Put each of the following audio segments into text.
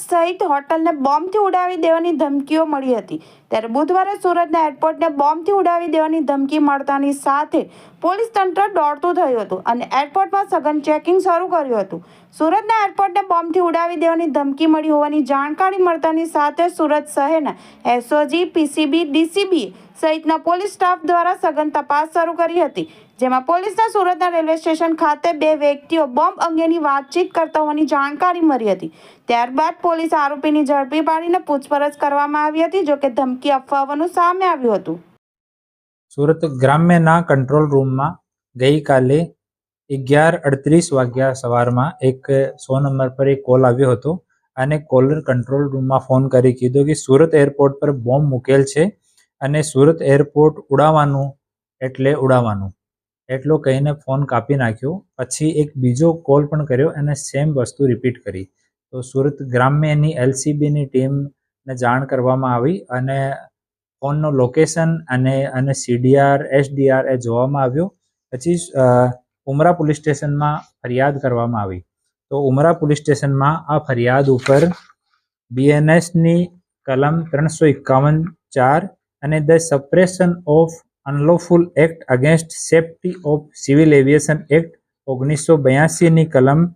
સહિત હોટલને બોમ્બથી ઉડાવી દેવાની ધમકીઓ મળી હતી. ત્યારે બુધવારે સુરતના એરપોર્ટને બોમ્બથી ઉડાવી દેવાની ધમકી મળતાની સાથે પોલીસ તંત્ર દોડતું થયું હતું અને એરપોર્ટમાં સઘન ચેકિંગ શરૂ કર્યું હતું. સુરતના એરપોર્ટને બોમ્બથી ઉડાવી દેવાની ધમકી મળી હોવાની જાણકારી મળતાની સાથે સુરત શહેરના એસઓજી, પીસીબી, ડીસીબી સહિતના પોલીસ સ્ટાફ દ્વારા સઘન તપાસ શરૂ કરી હતી, જેમાં પોલીસના સુરતના રેલવે સ્ટેશન ખાતે બે વ્યક્તિઓ બોમ્બ અંગેની વાતચીત કરતા હોવાની જાણકારી મળી હતી. ત્યારબાદ પોલીસ આરોપીની ઝડપી પાડીને પૂછપરછ કરવામાં આવી હતી, જોકે ધમકી અફવાઓનું સામે આવ્યું હતું. સુરત ગ્રામ્યના કંટ્રોલ રૂમમાં ગઈકાલે અગિયાર અડત્રીસ વાગ્યા સવારમાં એક સો નંબર પર એક કોલ આવ્યો હતો અને કોલર કંટ્રોલ રૂમમાં ફોન કરી કીધું કે સુરત એરપોર્ટ પર બોમ્બ મૂકેલ છે. અને સુરત એરપોર્ટ ઉડાવવાનું એટલે ઉડાવવાનું એટલો કહીને ફોન કાપી નાખ્યો. પછી એક બીજો કોલ પણ કર્યો અને સેમ વસ્તુ રિપીટ કરી. તો સુરત ગ્રામ્યની એલસીબીની ટીમને જાણ કરવામાં આવી અને ફોનનો લોકેશન અને અને સીડીઆર, એસડીઆર એ જોવામાં આવ્યો. પછી ઉમરા પોલીસ સ્ટેશનમાં ફરિયાદ કરવામાં આવી. તો ઉમરા પોલીસ સ્ટેશનમાં આ ફરિયાદ ઉપર બીએનએસની કલમ ત્રણસો એકાવન ચાર અને the suppression of unlawful act against safety of civil aviation act ઓગણીસો બ્યાસીની કલમ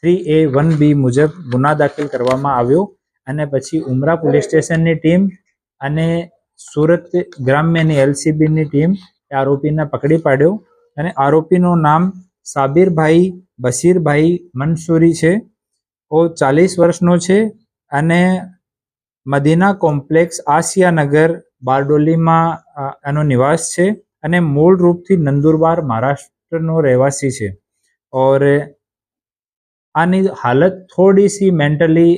થ્રી એ વન બી મુજબ ગુના દાખલ કરવામાં આવ્યો. અને પછી ઉમરા પોલીસ સ્ટેશનની ટીમ અને સુરત ગ્રામ્યની એલસીબીની ટીમ આરોપીને પકડી પાડ્યો. અને આરોપીનું નામ સાબિરભાઈ, બશીરભાઈ મંસૂરી છે. ઓ ચાલીસ વર્ષનો છે. અને મદીના કોમ્પ્લેક્સ આસિયાનગર બારડોલીમાં આનો નિવાસ છે અને મૂળ રૂપથી નંદુરબાર મહારાષ્ટ્રનો રહેવાસી છે. ઓર આની હાલત થોડી સી મેન્ટલી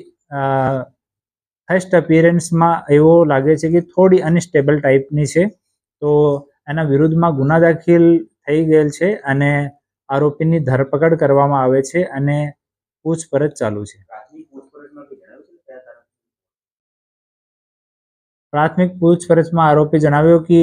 ફર્સ્ટ અપિયરન્સમાં એવો લાગે છે કે થોડી અનસ્ટેબલ ટાઈપની છે. તો એના વિરુદ્ધમાં ગુના દાખલ થઈ ગયેલ છે અને આરોપીની ધરપકડ કરવામાં આવે છે અને પૂછપરછ ચાલુ છે. પ્રાથમિક પૂછપરછમાં આરોપી જણાવ્યો કે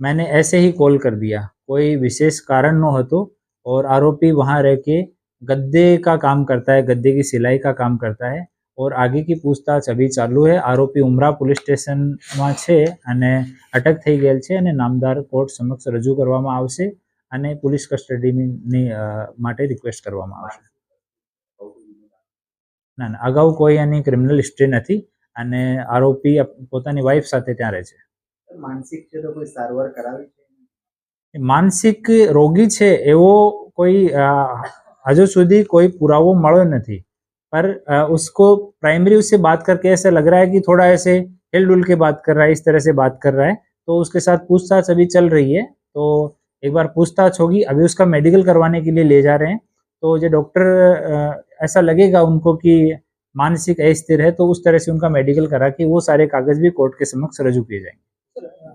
મેને એસે હી કોલ કર દિયા. કોઈ વિશેષ કારણ ન હતો ઓર આરોપી वहां રહે કે ગદ્દે કા કામ કરતા है ગદ્દે की सिलाई का काम करता है और आगे की पूछताछ अभी ચાલુ છે આરોપી ઉમરા પોલીસ સ્ટેશનમાં છે અને અટક થઈ ગયેલ છે અને નામદાર કોર્ટ સમક્ષ રજૂ કરવામાં આવશે અને પોલીસ કસ્ટડીની માટે રિક્વેસ્ટ કરવામાં આવશે. ના ના, અગાઉ કોઈ એની ક્રિમિનલ હિસ્ટ્રી નથી. અને આરોપી અપ- પોતાની વાઈફ સાથે ત્યાં રહે છે માનસિક છે તો કોઈ સારવાર કરાવી છે માનસિક રોગી છે એવો કોઈ અ, હજુ સુધી कोई पुरावो મળ્યો નથી पर अ, उसको प्राइमरी उससे बात करके ऐसा लग रहा है कि थोड़ा ऐसे हिल डुल के बात कर रहा है इस तरह से बात कर रहा है तो उसके साथ पूछताछ अभी चल रही है तो एक बार पूछताछ होगी अभी उसका मेडिकल करवाने के लिए ले जा रहे हैं तो जो डॉक्टर अ, ऐसा लगेगा उनको कि मानसिक अस्थिर है तो उस तरह से उनका मेडिकल करा के वो सारे कागज भी कोर्ट के समक्ष रजू किए जाएंगे